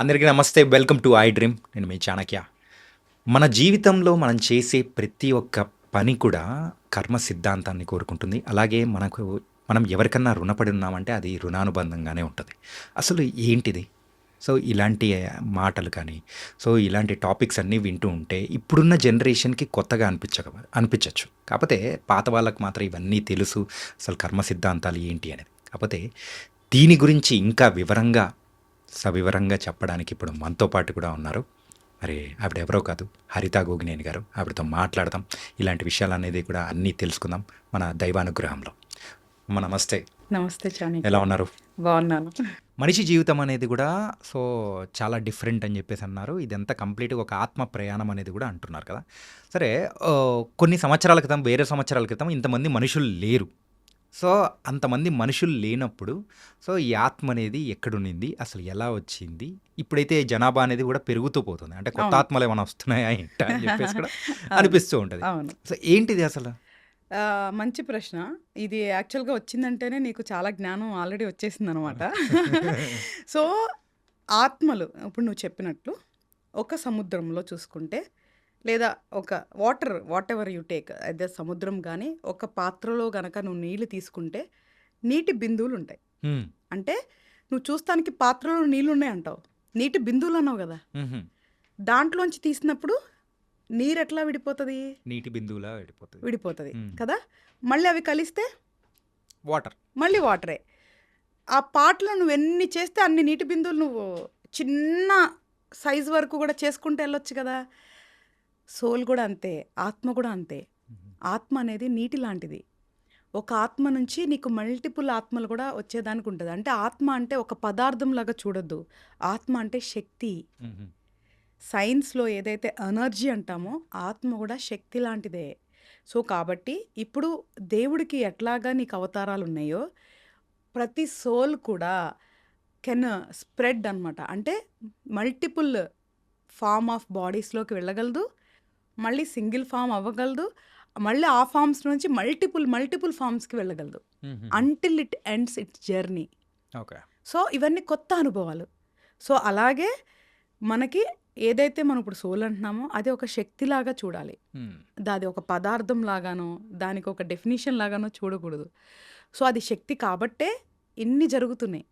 అందరికీ నమస్తే. Welcome to I dream నేను మీ చాణక్య. మన జీవితంలో మనం చేసే ప్రతి ఒక్క పని కూడా కర్మ సిద్ధాంతాన్ని కోరుకుంటుంది. అలాగే మనకు మనం ఎవరికన్నా రుణపడి ఉన్నామంటే అది రుణానుబంధంగానే ఉంటుంది. అసలు ఏంటిది? సో ఇలాంటి మాటలు కానీ సో ఇలాంటి టాపిక్స్ అన్నీ వింటూ ఉంటే ఇప్పుడున్న జనరేషన్కి కొత్తగా అనిపించక అనిపించవచ్చు కాకపోతే పాత వాళ్ళకి మాత్రం ఇవన్నీ తెలుసు. అసలు కర్మ సిద్ధాంతాలు ఏంటి అనేది. కాకపోతే దీని గురించి ఇంకా వివరంగా సవివరంగా చెప్పడానికి ఇప్పుడు మనతో పాటు కూడా ఉన్నారు. మరి ఆవిడ ఎవరో కాదు హరిత గోగినేని గారు. ఆవిడతో మాట్లాడదాం. ఇలాంటి విషయాలు అనేది కూడా అన్నీ తెలుసుకుందాం మన దైవానుగ్రహంలో. అమ్మ నమస్తే. నమస్తే చాని ఎలా ఉన్నారు? బాగున్నాను. మనిషి జీవితం అనేది కూడా సో చాలా డిఫరెంట్ అని చెప్పేసి అన్నారు. ఇదంతా కంప్లీట్గా ఒక ఆత్మ ప్రయాణం అనేది కూడా అంటున్నారు కదా. సరే కొన్ని సంవత్సరాల క్రితం వేరే సంవత్సరాల క్రితం ఇంతమంది మనుషులు లేరు. సో అంతమంది మనుషులు లేనప్పుడు సో ఈ ఆత్మ అనేది ఎక్కడుండింది అసలు ఎలా వచ్చింది? ఇప్పుడైతే జనాభా అనేది కూడా పెరుగుతూ పోతుంది. అంటే కొత్త. ఆత్మలు ఏమైనా వస్తున్నాయా ఏంటా అని చెప్పేసి కూడా అనిపిస్తూ ఉంటుంది. సో ఏంటిది అసలు? మంచి ప్రశ్న. ఇది యాక్చువల్గా వచ్చిందంటేనే నీకు చాలా జ్ఞానం ఆల్రెడీ వచ్చేసింది అనమాట సో ఆత్మలు ఇప్పుడు నువ్వు చెప్పినట్లు ఒక సముద్రంలో చూసుకుంటే లేదా ఒక water whatever you take అదే సముద్రం కానీ ఒక పాత్రలో గనక నువ్వు నీళ్ళు తీసుకుంటే నీటి బిందువులు ఉంటాయి. అంటే నువ్వు చూస్తానికి పాత్రలో నీళ్ళు ఉన్నాయి అంటావు. నీటి బిందువులు అన్నావు కదా. దాంట్లోంచి తీసినప్పుడు నీరు ఎట్లా విడిపోతుంది? నీటి బిందువులా విడిపోతుంది. మ్మ్. కదా. మళ్ళీ అవి కలిస్తే? వాటర్. మళ్ళీ వాటరే. ఆ పాటలో నువ్వు ఎన్ని చేస్తే అన్ని నీటి బిందువులు నువ్వు చిన్న సైజు వరకు కూడా చేసుకుంటూ వెళ్ళొచ్చు కదా. సోల్ కూడా అంతే ఆత్మ కూడా అంతే. ఆత్మ అనేది నీటి లాంటిది. ఒక ఆత్మ నుంచి నీకు మల్టిపుల్ ఆత్మలు కూడా వచ్చేదానికి ఉంటుంది. అంటే ఆత్మ అంటే ఒక పదార్థం లాగా చూడొద్దు. ఆత్మ అంటే శక్తి. సైన్స్లో ఏదైతే ఎనర్జీ అంటామో ఆత్మ కూడా శక్తి లాంటిదే. సో కాబట్టి ఇప్పుడు దేవుడికి ఎట్లాగా నీకు అవతారాలు ఉన్నాయో ప్రతి సోల్ కూడా కెన్ స్ప్రెడ్ అన్నమాట. అంటే మల్టిపుల్ ఫామ్ ఆఫ్ బాడీస్లోకి వెళ్ళగలదు. మళ్ళీ సింగిల్ ఫామ్ అవ్వగలదు. మళ్ళీ ఆ ఫామ్స్ నుంచి మల్టిపుల్ మల్టిపుల్ ఫామ్స్కి వెళ్ళగలదు. Until it ends its journey okay. So ఇవన్నీ కొత్త అనుభవాలు. సో అలాగే మనకి ఏదైతే మనం ఇప్పుడు సోల్ అంటున్నామో అది ఒక శక్తిలాగా చూడాలి. దాది ఒక పదార్థం లాగానో దానికి ఒక డెఫినేషన్ లాగానో చూడకూడదు. సో అది శక్తి కాబట్టే ఇన్ని జరుగుతున్నాయి.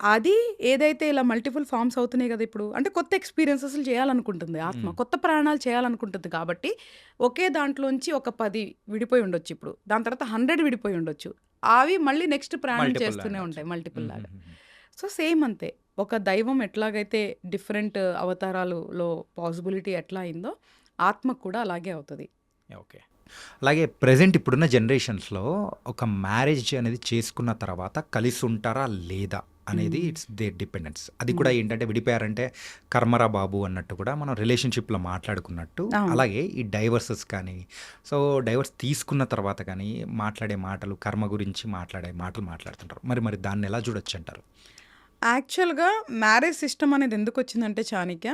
అది ఏదైతే ఇలా మల్టిపుల్ ఫామ్స్ అవుతున్నాయి కదా ఇప్పుడు అంటే కొత్త ఎక్స్పీరియన్సెస్ చేయాలనుకుంటుంది ఆత్మ. కొత్త ప్రయాణాలు చేయాలనుకుంటుంది కాబట్టి ఒకే దాంట్లోంచి ఒక పది విడిపోయి ఉండొచ్చు ఇప్పుడు దాని తర్వాత హండ్రెడ్ విడిపోయి ఉండొచ్చు. అవి మళ్ళీ నెక్స్ట్ ప్రయాణం చేస్తూనే ఉంటాయి మల్టిపుల్ లాగా. సో సేమ్ అంతే ఒక దైవం ఎట్లాగైతే డిఫరెంట్ అవతారాలలో పాసిబిలిటీ ఎట్లా అయిందో ఆత్మకు కూడా అలాగే అవుతుంది. ఓకే. అలాగే ప్రజెంట్ ఇప్పుడున్న జనరేషన్స్లో ఒక మ్యారేజ్ అనేది చేసుకున్న తర్వాత కలిసి ఉంటారా లేదా? అనేది. ఇట్స్ దేర్ డిపెండెన్స్ అది కూడా ఏంటంటే విడిపోయారంటే కర్మరా బాబు అన్నట్టు కూడా మనం రిలేషన్షిప్లో మాట్లాడుకున్నట్టు. అలాగే ఈ డైవర్సెస్ కానీ సో డైవర్స్ తీసుకున్న తర్వాత కానీ మాట్లాడే మాటలు కర్మ గురించి మాట్లాడే మాటలు మాట్లాడుతుంటారు మరి మరి దాన్ని ఎలా చూడొచ్చు అంటారు యాక్చువల్గా మ్యారేజ్ సిస్టమ్ అనేది ఎందుకు వచ్చిందంటే చాణిక్య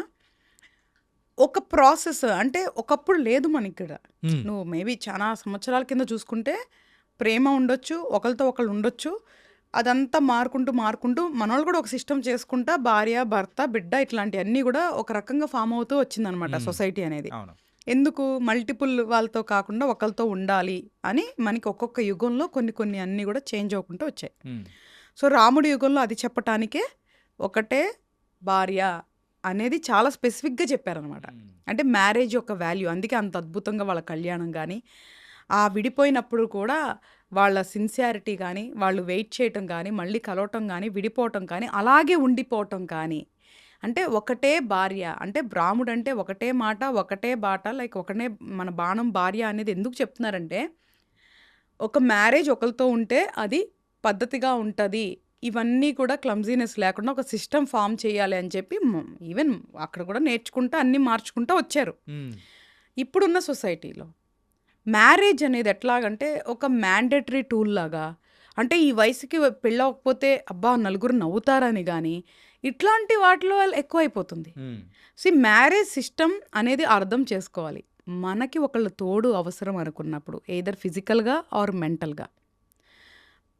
ఒక ప్రాసెస్ అంటే ఒకప్పుడు లేదు మన ఇక్కడ. నువ్వు మేబీ చాలా సంవత్సరాల కింద చూసుకుంటే ప్రేమ ఉండొచ్చు ఒకరితో ఒకళ్ళు ఉండొచ్చు అదంతా మారుకుంటూ మారుకుంటూ మనోళ్ళు కూడా ఒక సిస్టమ్ చేసుకుంటా భార్య భర్త బిడ్డ ఇట్లాంటివన్నీ కూడా ఒక రకంగా ఫామ్ అవుతూ వచ్చిందనమాట. సొసైటీ అనేది ఎందుకు మల్టిపుల్ వాళ్ళతో కాకుండా ఒకరితో ఉండాలి అని మనకి ఒక్కొక్క యుగంలో కొన్ని కొన్ని అన్నీ కూడా చేంజ్ అవ్వకుంటూ వచ్చాయి. సో రాముడి యుగంలో అది చెప్పటానికే ఒకటే భార్య అనేది చాలా స్పెసిఫిక్గా చెప్పారనమాట. అంటే మ్యారేజ్ యొక్క వాల్యూ అందుకే అంత అద్భుతంగా వాళ్ళ కళ్యాణం కానీ ఆ విడిపోయినప్పుడు కూడా వాళ్ళ సిన్సియారిటీ కానీ వాళ్ళు వెయిట్ చేయటం కానీ మళ్ళీ కలవటం కానీ విడిపోవటం కానీ అలాగే ఉండిపోవటం కానీ అంటే ఒకటే భార్య అంటే బ్రాహ్ముడు అంటే ఒకటే మాట ఒకటే బాట లైక్ ఒకటే మన బాణం భార్య అనేది ఎందుకు చెప్తున్నారంటే ఒక మ్యారేజ్ ఒకరితో ఉంటే అది పద్ధతిగా ఉంటుంది. ఇవన్నీ కూడా క్లమ్జీనెస్ లేకుండా ఒక సిస్టమ్ ఫామ్ చేయాలి అని చెప్పి ఈవెన్ అక్కడ కూడా నేర్చుకుంటా అన్నీ మార్చుకుంటూ వచ్చారు. ఇప్పుడున్న సొసైటీలో మ్యారేజ్ అనేది ఎట్లాగంటే ఒక మ్యాండేటరీ టూల్ లాగా. అంటే ఈ వయసుకి పెళ్ళవకపోతే అబ్బా నలుగురు నవ్వుతారని కానీ ఇట్లాంటి వాటిలో ఎక్కువైపోతుంది. మ్మ్. సో మ్యారేజ్ సిస్టమ్ అనేది అర్థం చేసుకోవాలి. మనకి ఒకళ్ళ తోడు అవసరం అనుకున్నప్పుడు ఏదర్ ఫిజికల్గా ఆర్ మెంటల్గా.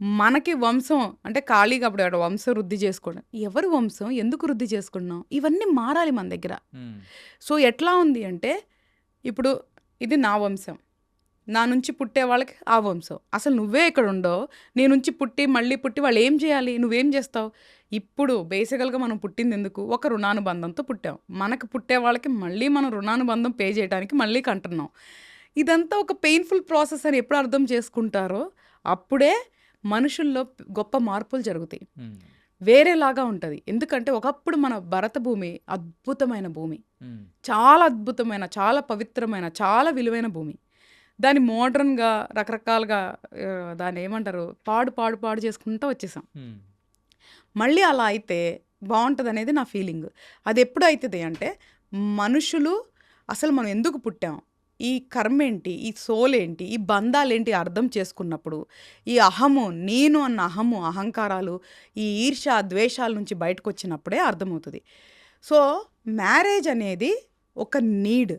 మనకి వంశం అంటే ఖాళీగా అప్పుడు అక్కడ వంశం వృద్ధి చేసుకోవడం ఎవరు వంశం ఎందుకు వృద్ధి చేసుకున్నాం ఇవన్నీ మారాలి మన దగ్గర. సో ఎట్లా ఉంది అంటే ఇప్పుడు ఇది నా వంశం. నా నుంచి పుట్టే వాళ్ళకి ఆ వంశం. అసలు నువ్వే ఇక్కడ ఉండవు. నీ నుంచి పుట్టి మళ్ళీ పుట్టి వాళ్ళు ఏం చేయాలి? నువ్వేం చేస్తావు? ఇప్పుడు బేసికల్గా మనం పుట్టింది ఎందుకు? ఒక రుణానుబంధంతో పుట్టాం. మనకు పుట్టే వాళ్ళకి మళ్ళీ మనం రుణానుబంధం పే చేయడానికి మళ్ళీ కంటున్నాం. ఇదంతా ఒక పెయిన్ఫుల్ ప్రాసెస్ అని ఎప్పుడు అర్థం చేసుకుంటారో అప్పుడే మనుషుల్లో గొప్ప మార్పులు జరుగుతాయి. వేరేలాగా ఉంటుంది. ఎందుకంటే ఒకప్పుడు మన భరత భూమి అద్భుతమైన భూమి. చాలా అద్భుతమైన చాలా పవిత్రమైన చాలా విలువైన భూమి. దాన్ని మోడర్న్గా రకరకాలుగా దాన్ని ఏమంటారు పాడు పాడు పాడు చేసుకుంటూ వచ్చేసాం. మళ్ళీ అలా అయితే బాగుంటుంది అనేది నా ఫీలింగ్. అది ఎప్పుడు అవుతుంది అంటే మనుషులు అసలు మనం ఎందుకు పుట్టాం? ఈ కర్మ ఏంటి ఈ సోల్ ఏంటి ఈ బంధాలేంటి అర్థం చేసుకున్నప్పుడు? ఈ అహము నేను అన్న అహము అహంకారాలు ఈ ఈర్ష ద్వేషాల నుంచి బయటకు వచ్చినప్పుడే అర్థమవుతుంది. సో మ్యారేజ్ అనేది ఒక నీడ్.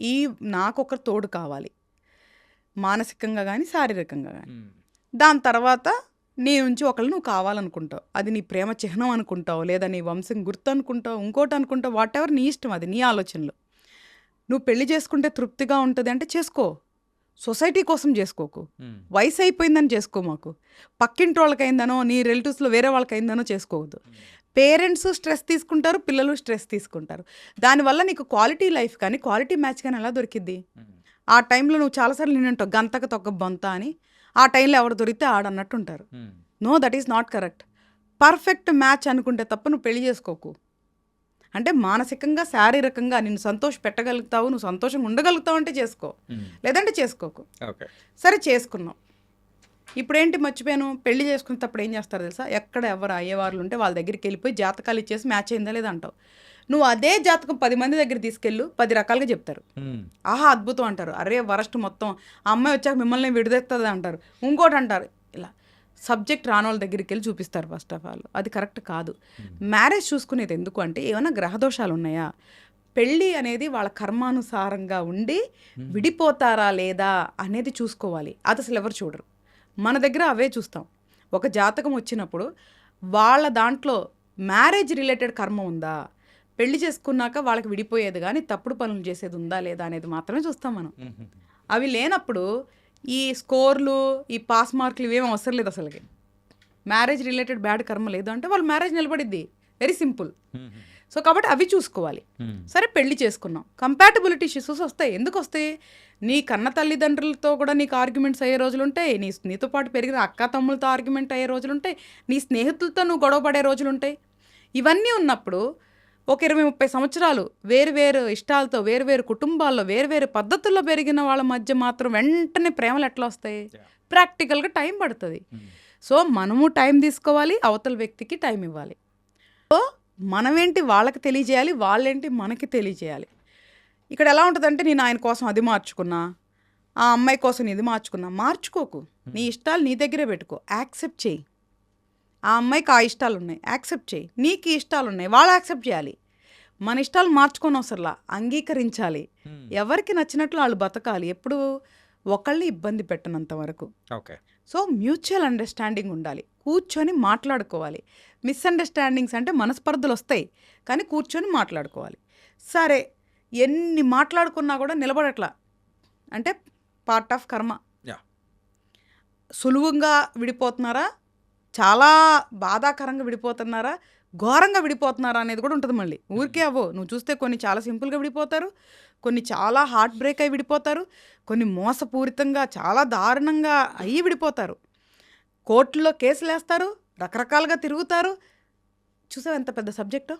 ఈ నాకు ఒక తోడు కావాలి. మానసికంగా కానీ శారీరకంగా కానీ దాని తర్వాత నీ నుంచి ఒకళ్ళు నువ్వు కావాలనుకుంటావు. అది నీ ప్రేమ చిహ్నం అనుకుంటావు లేదా నీ వంశం గుర్తు అనుకుంటావు ఇంకోటి అనుకుంటావు వాట్ ఎవర్ నీ ఇష్టం అది నీ ఆలోచనలు. నువ్వు పెళ్ళి చేసుకుంటే తృప్తిగా ఉంటుంది అంటే చేసుకో. సొసైటీ కోసం చేసుకోకు. వయసు అయిపోయిందని చేసుకో మాకు. పక్కింటి వాళ్ళకైందనో నీ రిలేటివ్స్లో వేరే వాళ్ళకైందనో చేసుకోవద్దు. పేరెంట్స్ స్ట్రెస్ తీసుకుంటారు పిల్లలు స్ట్రెస్ తీసుకుంటారు. దానివల్ల నీకు క్వాలిటీ లైఫ్ కానీ క్వాలిటీ మ్యాచ్ కానీ ఎలా దొరికిద్ది? ఆ టైంలో నువ్వు చాలాసార్లు నిన్నంటావు గంతకు తొక్క బొంత అని. ఆ టైంలో ఎవరు దొరికితే ఆడన్నట్టు ఉంటారు no that is not correct. Perfect match అనుకుంటే తప్ప నువ్వు పెళ్ళి చేసుకోకు. అంటే మానసికంగా శారీరకంగా నిన్ను సంతోష పెట్టగలుగుతావు నువ్వు సంతోషంగా ఉండగలుగుతావు అంటే చేసుకో. లేదంటే చేసుకోకు. ఓకే. సరే చేసుకున్నాం. ఇప్పుడేంటి మర్చిపోయాను? పెళ్ళి చేసుకునేటప్పుడు ఏం చేస్తారు తెలుసా? ఎక్కడ ఎవరు అయ్యేవాళ్ళు ఉంటే వాళ్ళ దగ్గరికి వెళ్ళిపోయి జాతకాలు ఇచ్చేసి మ్యాచ్ అయిందా లేదా అంటావు. నువ్వు అదే జాతకం పది మంది దగ్గర తీసుకెళ్ళు పది రకాలుగా చెప్తారు. ఆహా అద్భుతం అంటారు. అరే వరస్ట్ మొత్తం. ఆ అమ్మాయి వచ్చాక మిమ్మల్ని విడదెత్తది అంటారు. ఇంకోటి అంటారు. ఇలా సబ్జెక్ట్ రాని వాళ్ళ దగ్గరికి వెళ్ళి చూపిస్తారు ఫస్ట్ ఆఫ్ ఆల్. అది కరెక్ట్ కాదు. మ్యారేజ్ చూసుకునేది ఎందుకు అంటే ఏమైనా గ్రహదోషాలు ఉన్నాయా? పెళ్ళి అనేది వాళ్ళ కర్మానుసారంగా ఉండి విడిపోతారా లేదా అనేది చూసుకోవాలి. అది అసలు ఎవరు చూడరు. మన దగ్గర అవే చూస్తాం. ఒక జాతకం వచ్చినప్పుడు వాళ్ళ దాంట్లో మ్యారేజ్ రిలేటెడ్ కర్మ ఉందా? పెళ్ళి చేసుకున్నాక వాళ్ళకి విడిపోయేది కానీ తప్పుడు పనులు చేసేది ఉందా లేదా అనేది మాత్రమే చూస్తాం మనం. అవి లేనప్పుడు ఈ స్కోర్లు ఈ పాస్ మార్కులు ఇవేం అవసరం లేదు అసలుకి. మ్యారేజ్ రిలేటెడ్ బ్యాడ్ కర్మ లేదు అంటే వాళ్ళు మ్యారేజ్ నిలబడిద్ది. Very simple. సో కాబట్టి అవి చూసుకోవాలి. సరే పెళ్ళి చేసుకున్నాం. కంపాటబిలిటీ ఇష్యూస్ వస్తాయి. ఎందుకు వస్తాయి? నీ కన్న తల్లిదండ్రులతో కూడా నీకు ఆర్గ్యుమెంట్స్ అయ్యే రోజులు ఉంటాయి. నీ నీతో పాటు పెరిగిన అక్క తమ్ములతో ఆర్గ్యుమెంట్ అయ్యే రోజులు ఉంటాయి. నీ స్నేహితులతో నువ్వు గొడవ పడే రోజులు ఉంటాయి. ఇవన్నీ ఉన్నప్పుడు ఒక ఇరవై ముప్పై సంవత్సరాలు వేరు వేరు ఇష్టాలతో వేరు వేరు కుటుంబాల్లో వేరు వేరు పద్ధతుల్లో పెరిగిన వాళ్ళ మధ్య మాత్రం వెంటనే ప్రేమలు ఎట్లా వస్తాయి. ప్రాక్టికల్గా టైం పడుతుంది. సో మనము టైం తీసుకోవాలి అవతల వ్యక్తికి టైం ఇవ్వాలి. సో మనమేంటి వాళ్ళకి తెలియజేయాలి వాళ్ళేంటి మనకి తెలియజేయాలి? ఇక్కడ ఎలా ఉంటుందంటే నేను ఆయన కోసం అది మార్చుకున్నా ఆ అమ్మాయి కోసం ఇది మార్చుకున్నా. మార్చుకోకు. నీ ఇష్టాలు నీ దగ్గరే పెట్టుకో. యాక్సెప్ట్ చేయి. ఆ అమ్మాయికి ఆ ఇష్టాలు ఉన్నాయి యాక్సెప్ట్ చేయి. నీకు ఇష్టాలు ఉన్నాయి వాళ్ళు యాక్సెప్ట్ చేయాలి. మన ఇష్టాలు మార్చుకోని అవసరంలా. అంగీకరించాలి. ఎవరికి నచ్చినట్లు వాళ్ళు బతకాలి. ఎప్పుడు ఒకళ్ళని ఇబ్బంది పెట్టనంత వరకు. ఓకే. సో మ్యూచువల్ అండర్స్టాండింగ్ ఉండాలి. కూర్చొని మాట్లాడుకోవాలి. మిస్అండర్స్టాండింగ్స్ అంటే మనస్పర్ధలు వస్తాయి కానీ కూర్చొని మాట్లాడుకోవాలి. సరే ఎన్ని మాట్లాడుకున్నా కూడా నిలబడట్లా. అంటే పార్ట్ ఆఫ్ కర్మ. సులువుగా విడిపోతున్నారా? చాలా బాధాకరంగా విడిపోతున్నారా? ఘోరంగా విడిపోతున్నారా అనేది కూడా ఉంటుంది మళ్ళీ. ఊరికే అవ్వో. నువ్వు చూస్తే కొన్ని చాలా సింపుల్గా విడిపోతారు కొన్ని చాలా హార్ట్ బ్రేక్ అయి విడిపోతారు కొన్ని మోసపూరితంగా చాలా దారుణంగా అయ్యి విడిపోతారు. కోర్టులో కేసులు వేస్తారు రకరకాలుగా తిరుగుతారు. చూసావు ఎంత పెద్ద సబ్జెక్టు?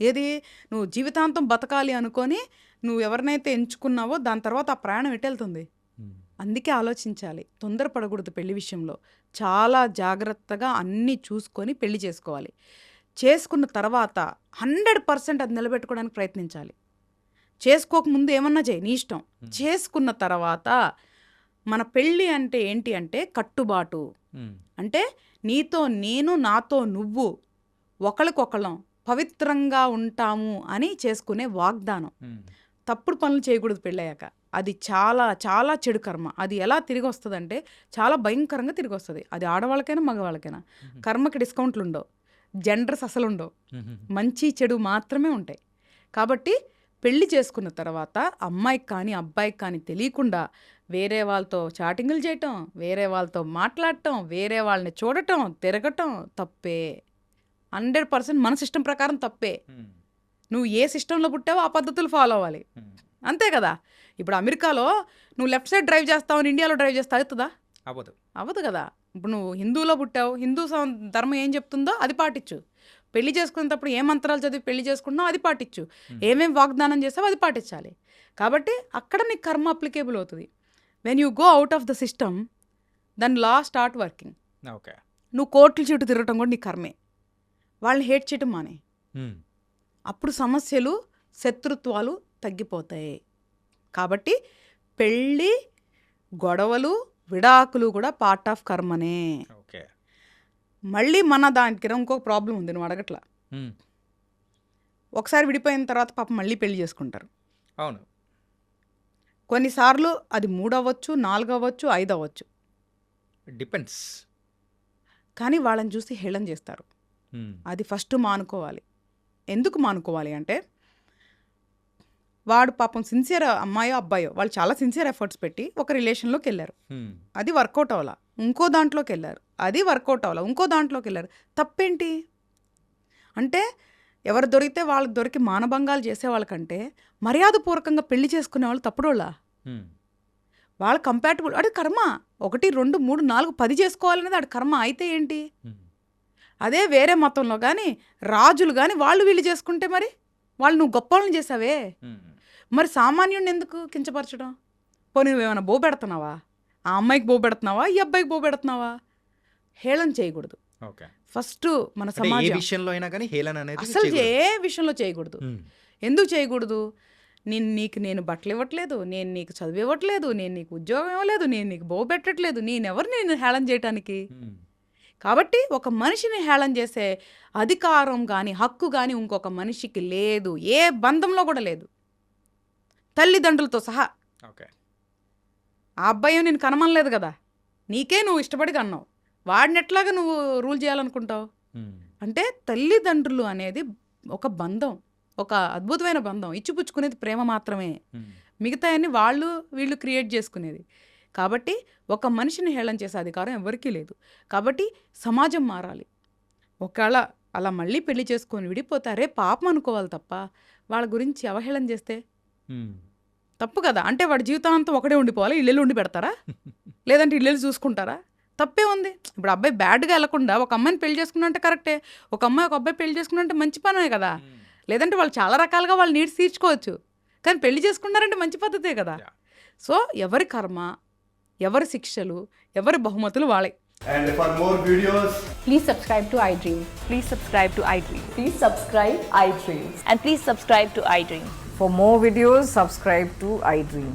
ఏది? నువ్వు జీవితాంతం బతకాలి అనుకొని నువ్వు ఎవరినైతే ఎంచుకున్నావో దాని తర్వాత ఆ ప్రయాణం ఎట్టెళ్తుంది ఉమ్, అందుకే ఆలోచించాలి. తొందరపడకూడదు పెళ్ళి విషయంలో. చాలా జాగ్రత్తగా అన్నీ చూసుకొని పెళ్ళి చేసుకోవాలి. చేసుకున్న తర్వాత హండ్రెడ్ పర్సెంట్ అది నిలబెట్టుకోవడానికి ప్రయత్నించాలి. చేసుకోకముందు ఏమన్నా చేయి నీ ఇష్టం. చేసుకున్న తర్వాత మన పెళ్ళి అంటే ఏంటి అంటే కట్టుబాటు. అంటే నీతో నేను నాతో నువ్వు ఒకరికొకళ్ళం పవిత్రంగా ఉంటాము అని చేసుకునే వాగ్దానం. తప్పుడు పనులు చేయకూడదు పెళ్ళయ్యాక. అది చాలా చాలా చెడు కర్మ. అది ఎలా తిరిగి వస్తుందంటే చాలా భయంకరంగా తిరిగి వస్తుంది అది ఆడవాళ్ళకైనా మగవాళ్ళకైనా. కర్మకి డిస్కౌంట్లు ఉండవు. జెండర్స్ అసలు ఉండవు. మంచి చెడు మాత్రమే ఉంటాయి. కాబట్టి పెళ్ళి చేసుకున్న తర్వాత అమ్మాయికి కానీ అబ్బాయికి కానీ తెలియకుండా వేరే వాళ్ళతో చాటింగులు చేయటం వేరే వాళ్ళతో మాట్లాడటం వేరే వాళ్ళని చూడటం తిరగటం తప్పే. హండ్రెడ్ పర్సెంట్ మన సిస్టమ్ ప్రకారం తప్పే. నువ్వు ఏ సిస్టంలో పుట్టావో ఆ పద్ధతులు ఫాలో అవ్వాలి. అంతే కదా? ఇప్పుడు అమెరికాలో నువ్వు లెఫ్ట్ సైడ్ డ్రైవ్ చేస్తావు ఇండియాలో డ్రైవ్ చేస్తావు అవుతుందా అవ్వదు. అవ్వదు కదా? ఇప్పుడు నువ్వు హిందువులో పుట్టావు హిందూ ధర్మం ఏం చెప్తుందో అది పాటించు. పెళ్ళి చేసుకునేటప్పుడు ఏ మంత్రాలు చదివి పెళ్ళి చేసుకుంటున్నావు అది పాటించు. ఏమేం వాగ్దానం చేసావో అది పాటించాలి. కాబట్టి అక్కడ నీకు కర్మ అప్లికేబుల్ అవుతుంది. When you go out of the system then law start working okay నువ్వు కోర్టుల చుట్టూ తిరగటం కూడా నీ కర్మే. వాళ్ళని హేట్ చేయటం మానే. అప్పుడు సమస్యలు శత్రుత్వాలు తగ్గిపోతాయి. కాబట్టి పెళ్ళి గొడవలు విడాకులు కూడా పార్ట్ ఆఫ్ కర్మనే. ఓకే మళ్ళీ మన దానికి ఇంకొక ప్రాబ్లం ఉంది నువ్వు అడగట్లా. ఒకసారి విడిపోయిన తర్వాత పాప మళ్ళీ పెళ్ళి చేసుకుంటారు. అవును. కొన్నిసార్లు అది మూడు అవ్వచ్చు నాలుగు అవ్వచ్చు ఐదు అవ్వచ్చు డిపెండ్స్ కానీ వాళ్ళని చూసి హేళన చేస్తారు. అది ఫస్ట్ మానుకోవాలి. ఎందుకు మానుకోవాలి అంటే వాడు పాపం సిన్సియర్ అమ్మాయో అబ్బాయో వాళ్ళు చాలా సిన్సియర్ ఎఫర్ట్స్ పెట్టి ఒక రిలేషన్లోకి వెళ్ళారు. అది వర్కౌట్ అవ్వాల. ఇంకో దాంట్లోకి వెళ్ళారు. అది వర్కౌట్ అవ్వాల. ఇంకో దాంట్లోకి వెళ్ళారు. తప్పేంటి? అంటే ఎవరు దొరికితే వాళ్ళకి దొరికి మానభంగాలు చేసే వాళ్ళకంటే మర్యాదపూర్వకంగా పెళ్ళి చేసుకునే వాళ్ళు తప్పుడోళ్ళ వాళ్ళ కంపాటబుల్ అది కర్మ ఒకటి రెండు మూడు నాలుగు పది చేసుకోవాలనేది ఆడి కర్మ అయితే ఏంటి? అదే వేరే మతంలో కానీ రాజులు కానీ వాళ్ళు వీళ్ళు చేసుకుంటే మరి? వాళ్ళు నువ్వు గొప్ప వాళ్ళని చేసావే మరి సామాన్యుడిని ఎందుకు కించపరచడం? పోనీ నువ్వేమైనా బో పెడుతున్నావా? ఆ అమ్మాయికి బో పెడుతున్నావా? ఈ అబ్బాయికి బో పెడుతున్నావా? హేళన చేయకూడదు. ఫస్ట్ మన సమాజం. విషయంలో అయినా కానీ హేళన అనేది అసలు. ఏ విషయంలో చేయకూడదు. ఎందుకు చేయకూడదు? నేను నీకు నేను బట్టలు ఇవ్వట్లేదు నేను నీకు చదువు ఇవ్వట్లేదు నేను నీకు ఉద్యోగం ఇవ్వలేదు నేను నీకు బో పెట్టట్లేదు నేనెవరు నేను హేళన చేయటానికి. కాబట్టి ఒక మనిషిని హేళన చేసే అధికారం కానీ హక్కు కానీ ఇంకొక మనిషికి లేదు. ఏ బంధంలో కూడా లేదు. తల్లిదండ్రులతో సహా. ఓకే. ఆ అబ్బాయి నేను కనమనలేదు కదా. నీకే నువ్వు ఇష్టపడి కన్నావు. వాడిని ఎట్లాగా నువ్వు రూల్ చేయాలనుకుంటావు. అంటే తల్లిదండ్రులు అనేది ఒక బంధం ఒక అద్భుతమైన బంధం. ఇచ్చిపుచ్చుకునేది ప్రేమ మాత్రమే. మిగతా అన్ని వాళ్ళు వీళ్ళు క్రియేట్ చేసుకునేది. కాబట్టి ఒక మనిషిని హేళన చేసే అధికారం ఎవరికీ లేదు. కాబట్టి సమాజం మారాలి. ఒకవేళ అలా మళ్ళీ పెళ్ళి చేసుకొని విడిపోతారే పాపం అనుకోవాలి తప్ప వాళ్ళ గురించి అవహేళన చేస్తే. తప్పు కదా. అంటే వాడి జీవితాంతం ఒకడే ఉండిపోవాలి ఇల్లు ఉండి పెడతారా లేదంటే ఇల్లు చూసుకుంటారా? తప్పే ఉంది. ఇప్పుడు అబ్బాయి బ్యాడ్గా వెళ్ళకుండా ఒక అమ్మాయిని పెళ్ళి చేసుకున్నంటే కరెక్టే. ఒక అమ్మాయి ఒక అబ్బాయి పెళ్ళి చేసుకున్నంటే మంచి పనే కదా. లేదంటే వాళ్ళు చాలా రకాలుగా వాళ్ళు నీడ్స్ తీర్చుకోవచ్చు. కానీ పెళ్ళి చేసుకున్నారంటే మంచి పద్ధతే కదా. సో ఎవరి కర్మ ఎవరి శిక్షలు ఎవరి బహుమతులు వాళ్ళే. And for more videos please subscribe to I Dream please subscribe to I Dream please subscribe I Dream and please subscribe to I Dream for more videos subscribe to I Dream